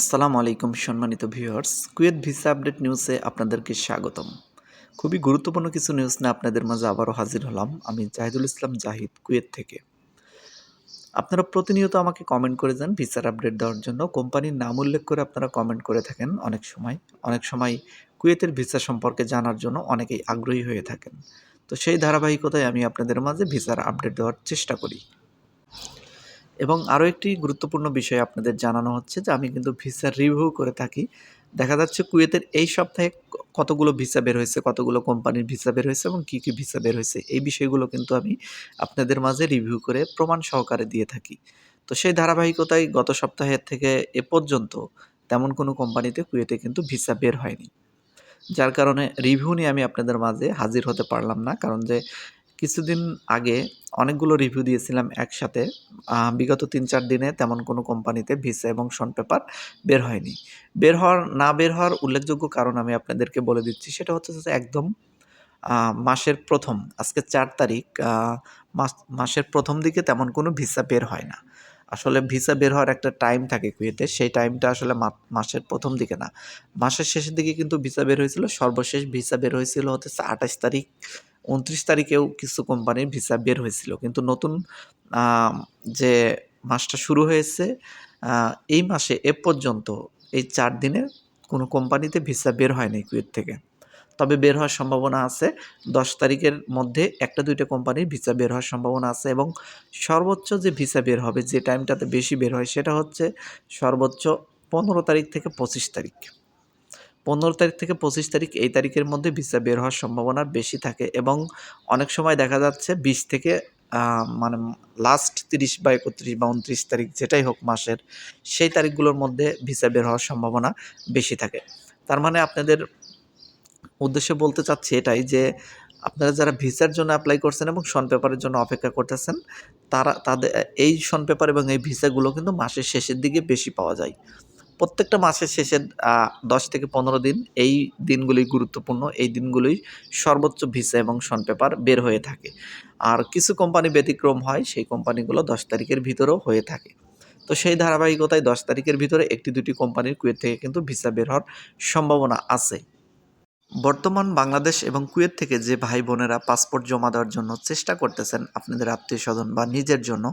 আসসালামু আলাইকুম সম্মানিত ভিউয়ার্স, কুয়েত ভিসা আপডেট নিউজে আপনাদেরকে স্বাগতম। খুবই গুরুত্বপূর্ণ কিছু নিউজ নিয়ে আপনাদের মাঝে আবারও হাজির হলাম, আমি জাহিদুল ইসলাম জাহিদ, কুয়েত থেকে। আপনারা প্রতিনিয়ত আমাকে কমেন্ট করে যান ভিসার আপডেট দেওয়ার জন্য। কোম্পানির নাম উল্লেখ করে আপনারা কমেন্ট করে থাকেন অনেক সময়। অনেক সময় কুয়েতের ভিসা সম্পর্কে জানার জন্য অনেকেই আগ্রহী হয়ে থাকেন। তো সেই ধারাবাহিকতায় আমি আপনাদের মাঝে ভিসার আপডেট দেওয়ার চেষ্টা করি। এবং আরও একটি গুরুত্বপূর্ণ বিষয় আপনাদের জানানো হচ্ছে যে আমি কিন্তু ভিসা রিভিউ করে থাকি। দেখা যাচ্ছে কুয়েতের এই সপ্তাহে কতগুলো ভিসা বের হয়েছে, কতগুলো কোম্পানির ভিসা বের হয়েছে এবং কী কী ভিসা বের হয়েছে, এই বিষয়গুলো কিন্তু আমি আপনাদের মাঝে রিভিউ করে প্রমাণ সহকারে দিয়ে থাকি। তো সেই ধারাবাহিকতায় গত সপ্তাহের থেকে এ পর্যন্ত তেমন কোনো কোম্পানিতে কুয়েতে কিন্তু ভিসা বের হয়নি। যার কারণে রিভিউ নিয়ে আমি আপনাদের মাঝে হাজির হতে পারলাম না, কারণ যে কিছুদিন আগে অনেকগুলো রিভিউ দিয়েছিলাম একসাথে। বিগত তিন চার দিনে তেমন কোনো কোম্পানিতে ভিসা এবং শন পেপার বের হয়নি। বের হওয়ার, না বের হওয়ার উল্লেখযোগ্য কারণ আমি আপনাদেরকে বলে দিচ্ছি, সেটা হচ্ছে একদম মাসের প্রথম, আজকে চার তারিখ মাস, মাসের প্রথম দিকে তেমন কোনো ভিসা বের হয় না। আসলে ভিসা বের হওয়ার একটা টাইম থাকে কুয়েতে, সেই টাইমটা আসলে মাসের প্রথম দিকে না। মাসের শেষের দিকে কিন্তু ভিসা বের হয়েছিল, সর্বশেষ ভিসা বের হয়েছিল হচ্ছে আঠাশ তারিখ উনত্রিশ তারিখেও কিছু কোম্পানির ভিসা বের হয়েছিল। কিন্তু নতুন যে মাসটা শুরু হয়েছে এই মাসে, এ পর্যন্ত এই চার দিনে কোনো কোম্পানিতে ভিসা বের হয়নি কুয়েত থেকে। তবে বের হওয়ার সম্ভাবনা আছে। দশ তারিখের মধ্যে একটা, দুইটা কোম্পানির ভিসা বের হওয়ার সম্ভাবনা আছে এবং সর্বোচ্চ যে ভিসা বের হবে, যে টাইমটাতে বেশি বের হয়, সেটা হচ্ছে সর্বোচ্চ পনেরো তারিখ থেকে পঁচিশ তারিখ। পনেরো তারিখ থেকে পঁচিশ তারিখ এই তারিখের মধ্যে ভিসা বের হওয়ার সম্ভাবনা বেশি থাকে এবং অনেক সময় দেখা যাচ্ছে বিশ থেকে মানে লাস্ট তিরিশ বা একত্রিশ বা উনত্রিশ তারিখ যেটাই হোক মাসের, সেই তারিখগুলোর মধ্যে ভিসা বের হওয়ার সম্ভাবনা বেশি থাকে। তার মানে আপনাদের উদ্দেশ্যে বলতে চাচ্ছি এটাই যে, আপনারা যারা ভিসার জন্য অ্যাপ্লাই করছেন এবং শন পেপারের জন্য অপেক্ষা করতেছেন, তারা, তাদের, এই শন পেপার এবং এই ভিসাগুলো কিন্তু মাসের শেষের দিকে বেশি পাওয়া যায়। প্রত্যেকটা মাসের শেষের দশ থেকে পনেরো দিন এই দিনগুলি গুরুত্বপূর্ণ। এই দিনগুলোই সর্বোচ্চ ভিসা এবং শন পেপার বের হয়ে থাকে। আর কিছু কোম্পানি ব্যতিক্রম হয়, সেই কোম্পানিগুলো দশ তারিখের ভিতরেও হয়ে থাকে। তো সেই ধারাবাহিকতায় দশ তারিখের ভিতরে একটি দুটি কোম্পানির কুয়েত থেকে কিন্তু ভিসা বের হওয়ার সম্ভাবনা আছে। বর্তমান বাংলাদেশ এবং কুয়েত থেকে যে ভাই বোনেরা পাসপোর্ট জমা দেওয়ার জন্য চেষ্টা করতেছেন আপনাদের আত্মীয় স্বজন বা নিজের জন্য,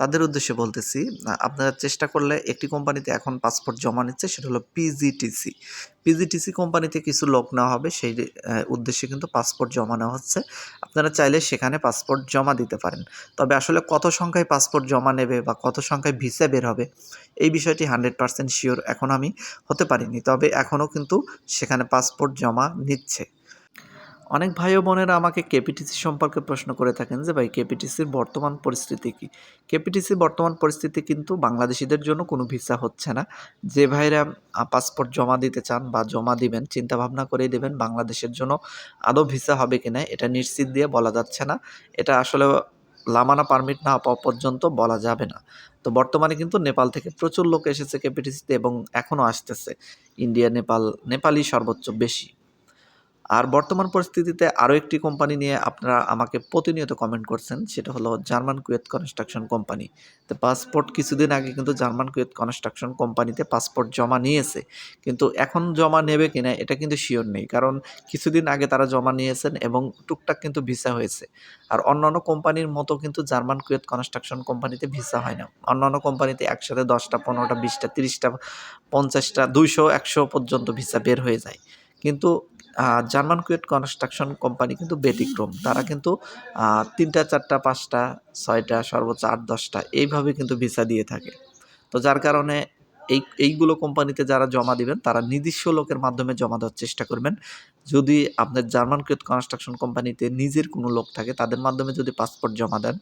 তাদের উদ্দেশ্যে বলতেছি আপনারা চেষ্টা করলে একটি কোম্পানিতে এখন পাসপোর্ট জমা নিচ্ছে, সেটা হলো পিজিটিসি পিজিটিসি কোম্পানিতে কিছু লোক নেওয়া হবে, সেই উদ্দেশ্যে কিন্তু পাসপোর্ট জমা নেওয়া হচ্ছে। আপনারা চাইলে সেখানে পাসপোর্ট জমা দিতে পারেন। তবে আসলে কত সংখ্যায় পাসপোর্ট জমা নেবে বা কত সংখ্যায় ভিসা বের হবে, এই বিষয়টি হান্ড্রেড পার্সেন্ট শিওর এখন আমি হতে পারিনি। তবে এখনও কিন্তু সেখানে পাসপোর্ট জমা নিচ্ছে। অনেক ভাই বোনেরা আমাকে কেপিটিসি সম্পর্কে প্রশ্ন করে থাকেন যে, ভাই, কেপিটিসির বর্তমান পরিস্থিতি কী? কেপিটিসির বর্তমান পরিস্থিতি কিন্তু বাংলাদেশিদের জন্য কোনো ভিসা হচ্ছে না। যে ভাইরা পাসপোর্ট জমা দিতে চান বা জমা দিবেন চিন্তা ভাবনা করেই দেবেন, বাংলাদেশের জন্য আদৌ ভিসা হবে কি না, এটা নিশ্চিত দিয়ে বলা যাচ্ছে না। এটা আসলে লামানা পারমিট না পাওয়া পর্যন্ত বলা যাবে না। তো বর্তমানে কিন্তু নেপাল থেকে প্রচুর লোক এসেছে কেপিটিসিতে এবং এখনও আসতেছে। ইন্ডিয়া, নেপাল, নেপালই সর্বোচ্চ বেশি। আর বর্তমান পরিস্থিতিতে আরও একটি কোম্পানি নিয়ে আপনারা আমাকে প্রতিনিয়ত কমেন্ট করছেন, সেটা হলো জার্মান কুয়েত কনস্ট্রাকশন কোম্পানি তো পাসপোর্ট কিছুদিন আগে কিন্তু জার্মান কুয়েত কনস্ট্রাকশন কোম্পানিতে পাসপোর্ট জমা নিয়েছে, কিন্তু এখন জমা নেবে কিনা এটা কিন্তু শিওর নেই, কারণ কিছুদিন আগে তারা জমা নিয়েছেন এবং টুকটাক কিন্তু ভিসা হয়েছে। আর অন্যান্য কোম্পানির মতো কিন্তু জার্মান কুয়েত কনস্ট্রাকশন কোম্পানিতে ভিসা হয় না। অন্যান্য কোম্পানিতে একসাথে দশটা, পনেরোটা, বিশটা, তিরিশটা, পঞ্চাশটা, দুইশো, একশো পর্যন্ত ভিসা বের হয়ে যায়। কিন্তু জার্মান কুয়েট কনস্ট্রাকশন কোম্পানি কিন্তু ব্যতিক্রম। তারা কিন্তু তিনটা, চারটা, পাঁচটা, ছয়টা, সর্বোচ্চ আট, দশটা এইভাবে কিন্তু ভিসা দিয়ে থাকে। তো যার কারণে এই, এইগুলো কোম্পানিতে যারা জমা দিবেন, তারা নিজস্ব লোকের মাধ্যমে জমা দেওয়ার চেষ্টা করবেন। যদি আপনার জার্মান কুয়েত কনস্ট্রাকশন কোম্পানিতে নিজের কোনো লোক থাকে, তাদের মাধ্যমে যদি পাসপোর্ট জমা দেন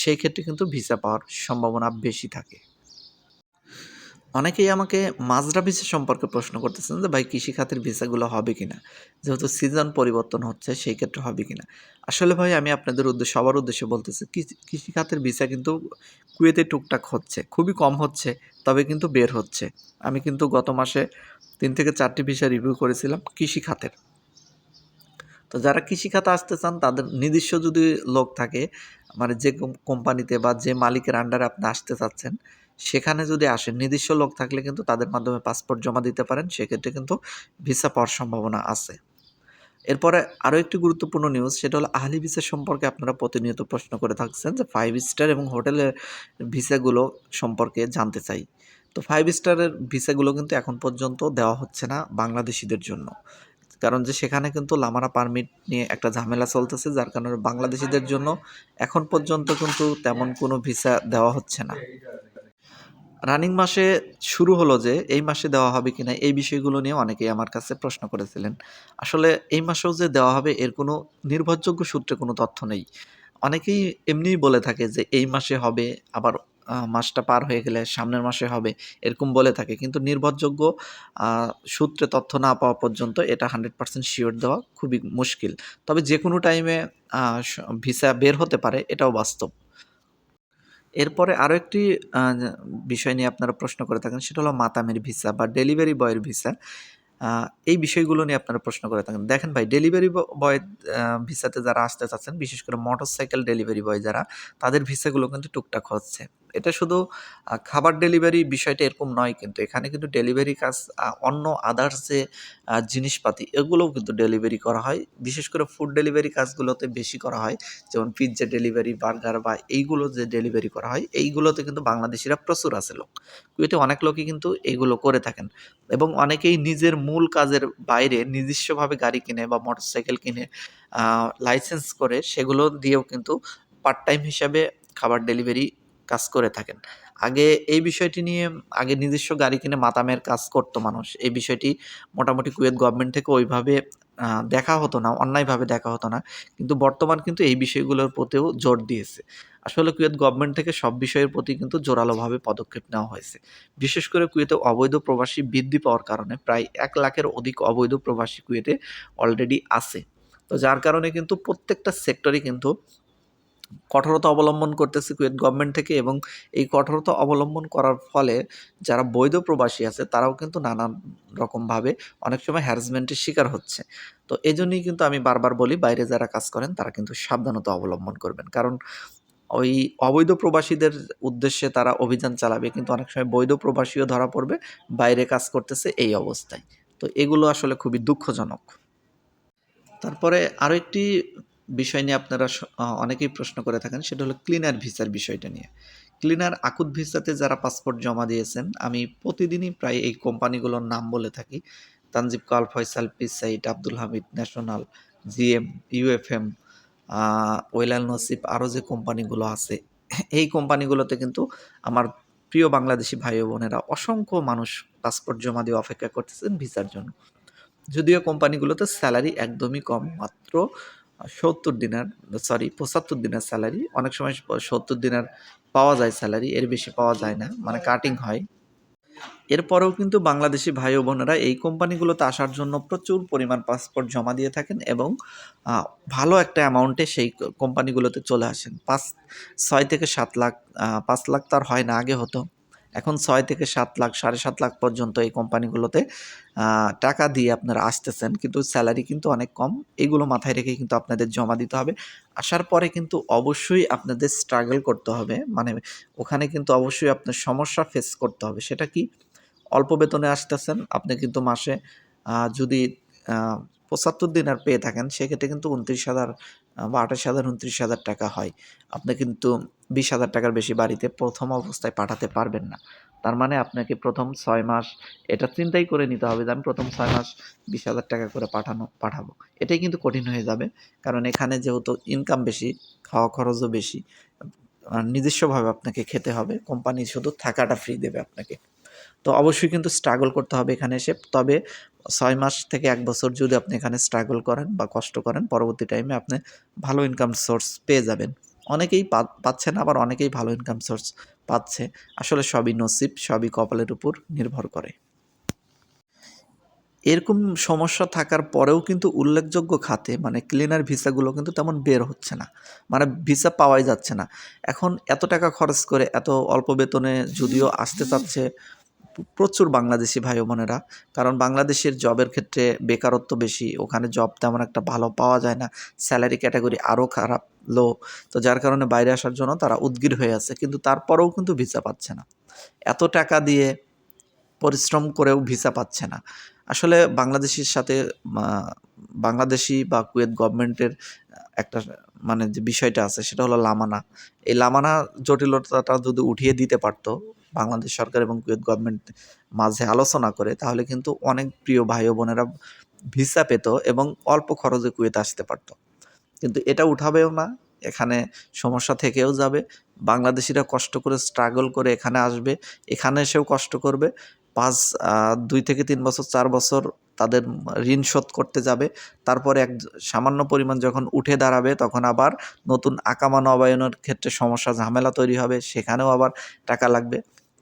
সেই ক্ষেত্রে কিন্তু ভিসা পাওয়ার সম্ভাবনা বেশি থাকে। অনেকেই আমাকে মাজরা ভিসা সম্পর্কে প্রশ্ন করতেছেন যে, ভাই কৃষি খাতের ভিসাগুলো হবে কিনা? যেহেতু সিজন পরিবর্তন হচ্ছে, সেই ক্ষেত্রে হবে কিনা? আসলে ভাই, আমি আপনাদের উদ্দেশ্যে, সবার উদ্দেশ্যে বলতেছি, কৃষি- কৃষি খাতের ভিসা কিন্তু কুয়েতে টুকটাক হচ্ছে, খুবই কম হচ্ছে, তবে কিন্তু বের হচ্ছে। আমি কিন্তু গত মাসে তিন থেকে চারটি ভিসা রিভিউ করেছিলাম কৃষি খাতের তো যারা কৃষি খাতে আসতে চান, তাদের নিজস্ব যদি লোক থাকে মানে যে কোম্পানিতে বা যে মালিকের আন্ডারে আপনি আসতে চাচ্ছেন সেখানে যদি আসেন, নির্দিষ্ট লোক থাকলে কিন্তু তাদের মাধ্যমে পাসপোর্ট জমা দিতে পারেন, সেক্ষেত্রে কিন্তু ভিসা পাওয়ার সম্ভাবনা আছে। এরপরে আরও একটি গুরুত্বপূর্ণ নিউজ সেটা হলো আহলি ভিসা সম্পর্কে আপনারা প্রতিনিয়ত প্রশ্ন করে থাকছেন যে ফাইভ স্টার এবং হোটেলের ভিসাগুলো সম্পর্কে জানতে চাই। তো ফাইভ স্টারের ভিসাগুলো কিন্তু এখন পর্যন্ত দেওয়া হচ্ছে না বাংলাদেশিদের জন্য। কারণ যে সেখানে কিন্তু লামারা পারমিট নিয়ে একটা ঝামেলা চলতেছে, যার কারণে বাংলাদেশিদের জন্য এখন পর্যন্ত কিন্তু তেমন কোনো ভিসা দেওয়া হচ্ছে না। রানিং মাসে শুরু হলো যে, এই মাসে দেওয়া হবে কিনা, এই বিষয়গুলো নিয়ে অনেকেই আমার কাছে প্রশ্ন করেছিলেন। আসলে এই মাসেও যে দেওয়া হবে, এর কোনো নির্ভরযোগ্য সূত্রে কোনো তথ্য নেই। অনেকেই এমনিই বলে থাকে যে, এই মাসে হবে, আবার মাসটা পার হয়ে গেলে সামনের মাসে হবে, এরকম বলে থাকে। কিন্তু নির্ভরযোগ্য সূত্রে তথ্য না পাওয়া পর্যন্ত এটা হান্ড্রেড পার্সেন্ট শিওর দেওয়া খুবই মুশকিল। তবে যে কোনো টাইমে ভিসা বের হতে পারে, এটাও বাস্তব। এরপরে আরও একটি বিষয় নিয়ে আপনারা প্রশ্ন করে থাকেন, সেটা হলো মাতামের ভিসা বা ডেলিভারি বয়ের ভিসা। এই বিষয়গুলো নিয়ে আপনারা প্রশ্ন করে থাকেন। দেখেন ভাই, ডেলিভারি বয় ভিসাতে যারা আসতে চাচ্ছেন, বিশেষ করে মোটর সাইকেল ডেলিভারি বয় যারা, তাদের ভিসাগুলো কিন্তু টুকটাক হচ্ছে। এটা শুধু খাবার ডেলিভারি বিষয়টা এরকম নয় কিন্তু এখানে কিন্তু ডেলিভারি কাজ অন্য আদার্স যে জিনিসপাতি এগুলোও কিন্তু ডেলিভারি করা হয়। বিশেষ করে ফুড ডেলিভারি কাজগুলোতে বেশি করা হয়। যেমন পিৎজা ডেলিভারি বার্গার বা এইগুলো যে ডেলিভারি করা হয়, এইগুলোতে কিন্তু বাংলাদেশিরা প্রচুর আছে লোক। কুয়েতে অনেক লোকই কিন্তু এইগুলো করে থাকেন। এবং অনেকেই নিজের মূল কাজের বাইরে নিজস্বভাবে গাড়ি কিনে বা মোটরসাইকেল কিনে লাইসেন্স করে সেগুলো দিয়েও কিন্তু পার্ট টাইম হিসাবে খাবার ডেলিভারি কাজ করে থাকেন। আগে এই বিষয়টি নিয়ে, আগে নিজস্ব গাড়ি কিনে মাতামের কাজ করতো মানুষ। এই বিষয়টি মোটামুটি কুয়েত গভর্নমেন্ট থেকে ওইভাবে দেখা হতো না, অন্যায়ভাবে দেখা হতো না। কিন্তু বর্তমান কিন্তু এই বিষয়গুলোর প্রতিও জোর দিয়েছে। আসলে কুয়েত গভর্নমেন্ট থেকে সব বিষয়ের প্রতি কিন্তু জোরালোভাবে পদক্ষেপ নেওয়া হয়েছে। বিশেষ করে কুয়েতে অবৈধ প্রবাসী বৃদ্ধি পাওয়ার কারণে প্রায় এক লাখের অধিক অবৈধ প্রবাসী কুয়েতে অলরেডি আছে। তো যার কারণে কিন্তু প্রত্যেকটা সেক্টরই কিন্তু কঠোরতা অবলম্বন করতেছে কুয়েত গভর্নমেন্ট থেকে এবং এই কঠোরতা অবলম্বন করার ফলে যারা বৈধ প্রবাসী আছে, তারাও কিন্তু নানান রকমভাবে অনেক সময় হ্যারাসমেন্টের শিকার হচ্ছে। তো এই জন্যই কিন্তু আমি বারবার বলি, বাইরে যারা কাজ করেন, তারা কিন্তু সাবধানতা অবলম্বন করবেন। কারণ ওই অবৈধ প্রবাসীদের উদ্দেশ্যে তারা অভিযান চালাবে, কিন্তু অনেক সময় বৈধ প্রবাসীও ধরা পড়বে, বাইরে কাজ করতেছে এই অবস্থায়। তো এগুলো আসলে খুবই দুঃখজনক। তারপরে আরও একটি বিষয় নিয়ে আপনারা অনেকেই প্রশ্ন করে থাকেন, সেটা হলো ক্লিনার ভিসার বিষয়টা নিয়ে। ক্লিনার আকুত ভিসাতে যারা পাসপোর্ট জমা দিয়েছেন, আমি প্রতিদিনই প্রায় এই কোম্পানিগুলোর নাম বলে থাকি। তানজিব কাল Faisal পিসাইট, Abdul Hamid national, GM, UFM ওয়েলাল Nasib, আরও যে কোম্পানিগুলো আছে, এই কোম্পানিগুলোতে কিন্তু আমার প্রিয় বাংলাদেশি ভাই বোনেরা অসংখ্য মানুষ পাসপোর্ট জমা দিয়ে অপেক্ষা করতেছেন ভিসার জন্য। যদিও কোম্পানিগুলোতে স্যালারি একদমই কম, মাত্র সত্তর দিনার সরি পঁচাত্তর দিনের স্যালারি অনেক সময় সত্তর দিনার পাওয়া যায় স্যালারি এর বেশি পাওয়া যায় না মানে কাটিং হয়। এরপরেও কিন্তু বাংলাদেশি ভাই ও বোনেরা এই কোম্পানিগুলোতে আসার জন্য প্রচুর পরিমাণ পাসপোর্ট জমা দিয়ে থাকেন এবং ভালো একটা অ্যামাউন্টে সেই কোম্পানিগুলোতে চলে আসেন। পাঁচ, ছয় থেকে সাত লাখ পাঁচ লাখ তার হয় না, আগে হতো। এখন ছয় থেকে সাত লাখ, সাড়ে সাত লাখ পর্যন্ত এই কোম্পানিগুলোতে টাকা দিয়ে আপনারা আসতেছেন। কিন্তু স্যালারি কিন্তু অনেক কম। এগুলো মাথায় রেখে কিন্তু আপনাদের জমা দিতে হবে। আসার পরে কিন্তু অবশ্যই আপনাদের স্ট্রাগল করতে হবে। মানে ওখানে কিন্তু অবশ্যই আপনার সমস্যা ফেস করতে হবে। সেটা কি? অল্প বেতনে আসতেছেন। আপনি কিন্তু মাসে যদি পঁচাত্তর দিন আর পেয়ে থাকেন, সেক্ষেত্রে কিন্তু উনত্রিশ হাজার বা আঠাশ হাজার, উনত্রিশ হাজার টাকা হয়। আপনি কিন্তু বিশ হাজার টাকার বেশি বাড়িতে প্রথম অবস্থায় পাঠাতে পারবেন না। তার মানে আপনাকে প্রথম ছয় মাস এটা চিন্তাই করে নিতে হবে যে আমি প্রথম ছয় মাস বিশ হাজার টাকা করে পাঠানো, পাঠাবো। এটাই কিন্তু কঠিন হয়ে যাবে। কারণ এখানে যেহেতু ইনকাম বেশি, খাওয়া খরচও বেশি নিজস্বভাবে আপনাকে খেতে হবে। কোম্পানি শুধু থাকাটা ফ্রি দেবে আপনাকে। তো অবশ্যই কিন্তু স্ট্রাগল করতে হবে এখানে এসে। তবে ছয় মাস থেকে এক বছর যদি আপনি এখানে স্ট্রাগল করেন বা কষ্ট করেন, পরবর্তী টাইমে আপনি ভালো ইনকাম সোর্স পেয়ে যাবেন। অনেকেই পা- পাচ্ছেন আবার অনেকেই ভালো ইনকাম সোর্স পাচ্ছে। আসলে সবই নসিব, সবই কপালের উপর নির্ভর করে। এরকম সমস্যা থাকার পরেও কিন্তু উল্লেখযোগ্য খাতে মানে ক্লিনার ভিসাগুলো কিন্তু তেমন বের হচ্ছে না। মানে ভিসা পাওয়াই যাচ্ছে না। এখন এত টাকা খরচ করে, এত অল্প বেতনে যদিও আসতে চাচ্ছে প্রচুর বাংলাদেশি ভাই বোনেরা, কারণ বাংলাদেশের জবের ক্ষেত্রে বেকারত্ব বেশি, ওখানে জব তেমন একটা ভালো পাওয়া যায় না স্যালারি ক্যাটাগরি আরও খারাপ লো তো যার কারণে বাইরে আসার জন্য তারা উদ্গীর হয়ে আছে, কিন্তু তারপরেও কিন্তু ভিসা পাচ্ছে না। এত টাকা দিয়ে পরিশ্রম করেও ভিসা পাচ্ছে না। আসলে বাংলাদেশের সাথে বাংলাদেশি বা কুয়েত গভর্নমেন্টের একটা মানে যে বিষয়টা আছে সেটা হলো লামানা। এই লামানা জটিলতাটা যদি উঠিয়ে দিতে পারতো বাংলাদেশ সরকার এবং কুয়েত গভর্নমেন্ট মাঝে আলোচনা করে, তাহলে কিন্তু অনেক প্রিয় ভাই বোনেরা ভিসা পেত এবং অল্প খরচে কুয়েত আসতে পারতো। কিন্তু এটা উঠাবেও না, এখানে সমস্যা থেকেও যাবে। বাংলাদেশিরা কষ্ট করে স্ট্রাগল করে এখানে আসবে, এখানে এসেও কষ্ট করবে। পাঁচ দুই থেকে তিন বছর, চার বছর তাদের ঋণ শোধ করতে যাবে। তারপরে এক সামান্য পরিমাণ যখন উঠে দাঁড়াবে, তখন আবার নতুন আকামা নবায়নের ক্ষেত্রে সমস্যা, ঝামেলা তৈরি হবে, সেখানেও আবার টাকা লাগবে।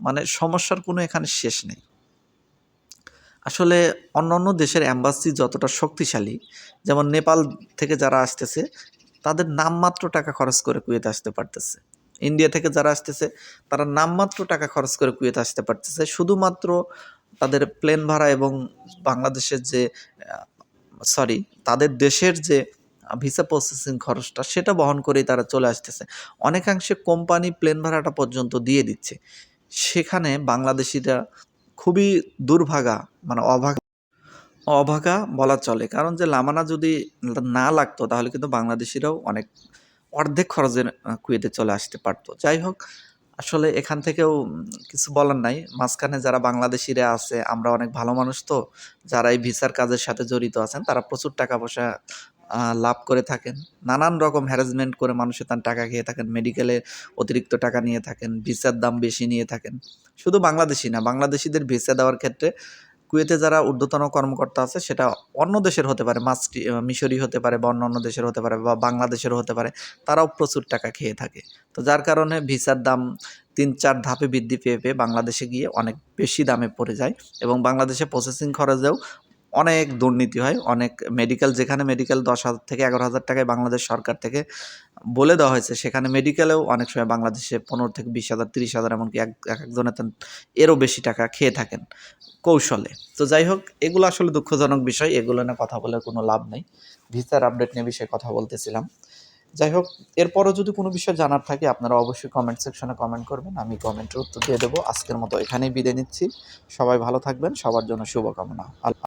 মানে সমস্যার কোনো এখানে শেষ নেই। আসলে অন্যান্য দেশের অ্যাম্বাসি যতটা শক্তিশালী, যেমন নেপাল থেকে যারা আসতেছে, তাদের নামমাত্র টাকা খরচ করে কুয়েতে আসতে পারতেছে। ইন্ডিয়া থেকে যারা আসতেছে, তারা নামমাত্র টাকা খরচ করে কুয়েত আসতে পারতেছে। শুধুমাত্র তাদের প্লেন ভাড়া এবং বাংলাদেশের যে সরি তাদের দেশের যে ভিসা প্রসেসিং খরচটা, সেটা বহন করেই তারা চলে আসতেছে। অনেকাংশে কোম্পানি প্লেন ভাড়াটা পর্যন্ত দিয়ে দিচ্ছে। সেখানে বাংলাদেশিরা খুবই দুর্ভাগা মানে অভাগা অভাগা বলা চলে। কারণ যে লামানা যদি না লাগতো, তাহলে কিন্তু বাংলাদেশিরাও অনেক অর্ধেক খরচের কুয়েতে চলে আসতে পারতো। যাই হোক, আসলে এখান থেকেও কিছু বলার নাই। মাঝখানে যারা বাংলাদেশিরা আছে, আমরা অনেক ভালো মানুষ তো যারা এই ভিসার কাজের সাথে জড়িত আছেন, তারা প্রচুর টাকা পয়সা লাভ করে থাকেন। নানান রকম হ্যারাসমেন্ট করে মানুষে তার টাকা খেয়ে থাকেন মেডিকেলে অতিরিক্ত টাকা নিয়ে থাকেন, ভিসার দাম বেশি নিয়ে থাকেন। শুধু বাংলাদেশি না, বাংলাদেশিদের ভিসা দেওয়ার ক্ষেত্রে কুয়েতে যারা ঊর্ধ্বতন কর্মকর্তা আছে, সেটা অন্য দেশের হতে পারে মাস্টি মিশরি হতে পারে বা অন্য অন্য দেশের হতে পারে বা বাংলাদেশের হতে পারে, তারাও প্রচুর টাকা খেয়ে থাকে। তো যার কারণে ভিসার দাম তিন চার ধাপে বৃদ্ধি পেয়ে পেয়ে বাংলাদেশে গিয়ে অনেক বেশি দামে পড়ে যায় এবং বাংলাদেশে প্রসেসিং খরচেও অনেক দুর্নীতি হয়, অনেক মেডিকেল যেখানে মেডিকেল দশ হাজার থেকে এগারো হাজার টাকায় বাংলাদেশ সরকার থেকে বলে দেওয়া হয়েছে, সেখানে মেডিকেলেও অনেক সময় বাংলাদেশে পনেরো থেকে বিশ হাজার, তিরিশ হাজার এমনকি এক এক একজনের এরও বেশি টাকা খেয়ে থাকেন কৌশলে। তো যাই হোক, এগুলো আসলে দুঃখজনক বিষয়, এগুলো নিয়ে কথা বলে কোনো লাভ নেই। ভিসার আপডেট নিয়ে বিষয়ে কথা বলতেছিলাম। যাই হোক, এরপরও যদি কোনো বিষয় জানার থাকে, আপনারা অবশ্যই কমেন্ট সেকশনে কমেন্ট করবেন, আমি কমেন্টের উত্তর দিয়ে দেবো। আজকের মতো এখানেই বিদায় নিচ্ছি। সবাই ভালো থাকবেন, সবার জন্য শুভকামনা।